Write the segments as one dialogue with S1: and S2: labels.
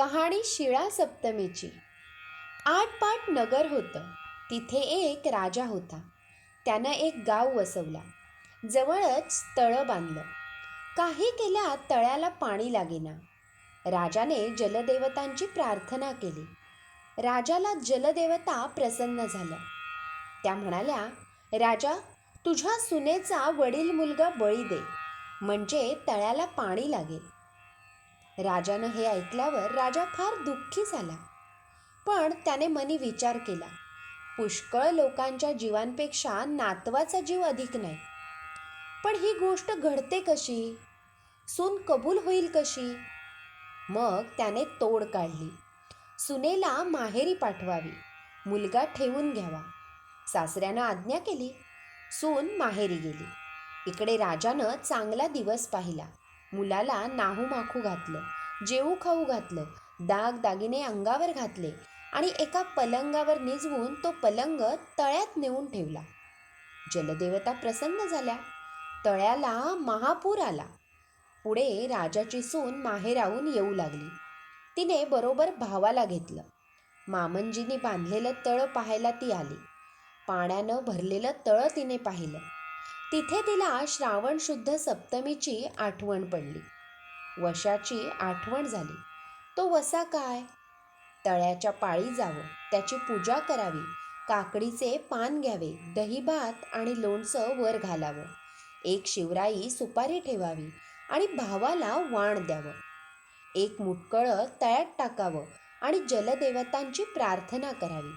S1: कहाणी शिळा सप्तमीची. आठपाट नगर होतं. तिथे एक राजा होता. त्यानं एक गाव वसवला. जवळच तळं बांधलं. काही केल्या तळ्याला पाणी लागेना. राजाने जलदेवतांची प्रार्थना केली. राजाला जलदेवता प्रसन्न झाल्या त्या म्हणाल्या राजा तुझ्या सुनेचा वडील मुलगा बळी दे. म्हणजे तळ्याला पाणी लागेल. राजानं हे ऐकल्यावर राजा फार दुःखी झाला. पण त्याने मनी विचार केला. पुष्कळ लोकांच्या जीवांपेक्षा नातवाचा जीव अधिक नाही. पण ही गोष्ट घडते कशी? सून कबूल होईल कशी? मग त्याने तोड काढली. सुनेला माहेरी पाठवावी. मुलगा ठेवून घ्यावा. सासऱ्यानं आज्ञा केली. सून माहेरी गेली. इकडे राजानं चांगला दिवस पाहिला. मुलाला नाहू माखू घातलं जेऊ खाऊ घातलं दाग दागिने अंगावर घातले आणि एका पलंगावर निजवून तो पलंग तळ्यात नेऊन ठेवला. जलदेवता प्रसन्न झाल्या. तळ्याला महापूर आला. पुढे राजाची सून माहेराहून येऊ लागली. तिने बरोबर भावाला घेतलं. मामंजीने बांधलेलं तळ पाहायला ती आली. पाण्यानं भरलेलं तळ तिने पाहिलं. तिथे तिला श्रावण शुद्ध सप्तमीची आठवण पडली. वशाची आठवण झाली. तो वसा काय? तळ्याच्या पाळी जावं त्याची पूजा करावी काकडीचे पान घ्यावे दही भात आणि लोणचं वर घालावं. एक शिवराई सुपारी ठेवावी आणि भावाला वाण द्यावं. एक मुटकळं तळ्यात टाकावं आणि जलदेवतांची प्रार्थना करावी.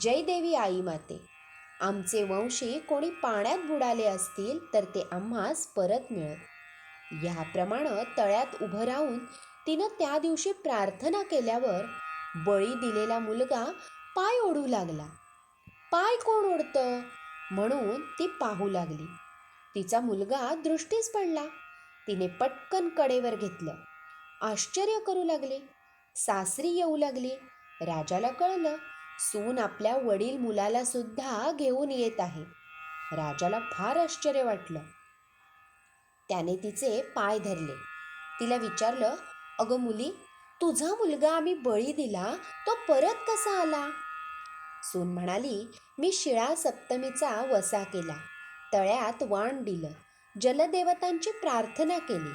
S1: जय देवी आई माते. आमचे वंशी कोणी पाण्यात बुडाले असतील तर ते आम्हास परत मिळत. याप्रमाणे तळ्यात उभं राहून तिनं त्या दिवशी प्रार्थना केल्यावर बळी दिलेला मुलगा पाय ओढू लागला. पाय कोण ओढतं? म्हणून ती पाहू लागली. तिचा मुलगा दृष्टीस पडला. तिने पटकन कडेवर घेतलं. आश्चर्य करू लागले. सासरी येऊ लागली. राजाला कळलं सून आपल्या वडील मुलाला सुद्धा घेऊन येत आहे. राजाला फार आश्चर्य वाटलं. त्याने तिचे पाय धरले. तिला विचारलं अगं मुली तुझा मुलगा आम्ही बळी दिला तो परत कसा आला? सून म्हणाली मी शिळा सप्तमीचा वसा केला. तळ्यात वाण दिलं. जलदेवतांची प्रार्थना केली.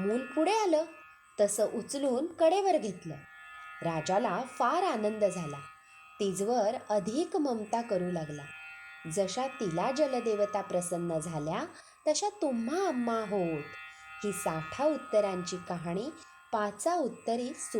S1: मूल पुढे आलं. तसं उचलून कडेवर घेतलं. राजाला फार आनंद झाला. तिजवर अधिक ममता करू लागला. जशा तिला जलदेवता प्रसन्न झाल्या तशा तुम्हा आम्हा होत ही साठा उत्तरांची कहाणी पाचा उत्तरी सु